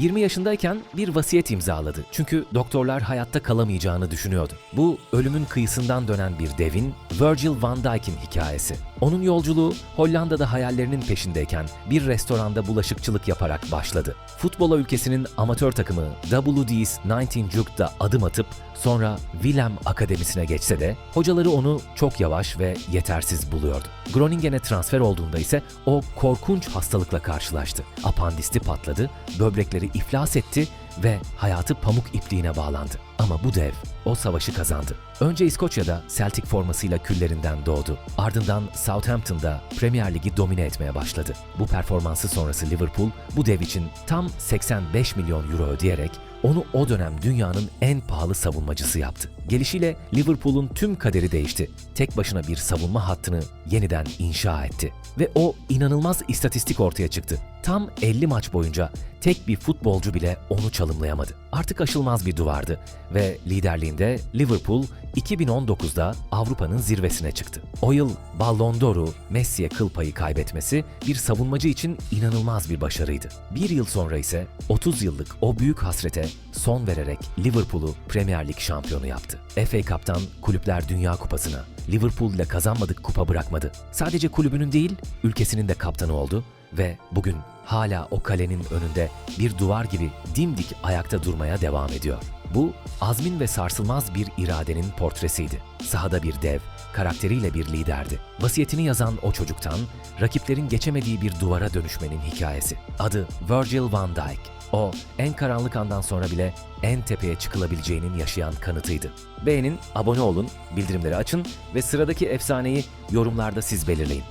20 yaşındayken bir vasiyet imzaladı. Çünkü doktorlar hayatta kalamayacağını düşünüyordu. Bu ölümün kıyısından dönen bir devin Virgil van Dijk'in hikayesi. Onun yolculuğu Hollanda'da hayallerinin peşindeyken bir restoranda bulaşıkçılık yaparak başladı. Futbola ülkesinin amatör takımı WD's 19 Juke'da adım atıp sonra Willem Akademisi'ne geçse de hocaları onu çok yavaş ve yetersiz buluyordu. Groningen'e transfer olduğunda ise o korkunç hastalıkla karşılaştı. Apandisti patladı, böbrekleri iflas etti ve hayatı pamuk ipliğine bağlandı. Ama bu dev o savaşı kazandı. Önce İskoçya'da Celtic formasıyla küllerinden doğdu. Ardından Southampton'da Premier Ligi domine etmeye başladı. Bu performansı sonrası Liverpool bu dev için tam 85 milyon euro ödeyerek onu o dönem dünyanın en pahalı savunmacısı yaptı. Gelişiyle Liverpool'un tüm kaderi değişti. Tek başına bir savunma hattını yeniden inşa etti. Ve o inanılmaz istatistik ortaya çıktı. Tam 50 maç boyunca tek bir futbolcu bile onu çalımlayamadı. Artık aşılmaz bir duvardı ve liderliğinde Liverpool 2019'da Avrupa'nın zirvesine çıktı. O yıl Ballon d'Or'u Messi'ye kıl payı kaybetmesi bir savunmacı için inanılmaz bir başarıydı. Bir yıl sonra ise 30 yıllık o büyük hasrete son vererek Liverpool'u Premier Lig şampiyonu yaptı. FA Cup'tan Kulüpler Dünya Kupası'na Liverpool ile kazanmadık kupa bırakmadı. Sadece kulübünün değil, ülkesinin de kaptanı oldu ve bugün hala o kalenin önünde bir duvar gibi dimdik ayakta durmaya devam ediyor. Bu azmin ve sarsılmaz bir iradenin portresiydi. Sahada bir dev, karakteriyle bir liderdi. Vasiyetini yazan o çocuktan rakiplerin geçemediği bir duvara dönüşmenin hikayesi. Adı Virgil van Dijk. O en karanlık andan sonra bile en tepeye çıkılabileceğinin yaşayan kanıtıydı. Beğenin, abone olun, bildirimleri açın ve sıradaki efsaneyi yorumlarda siz belirleyin.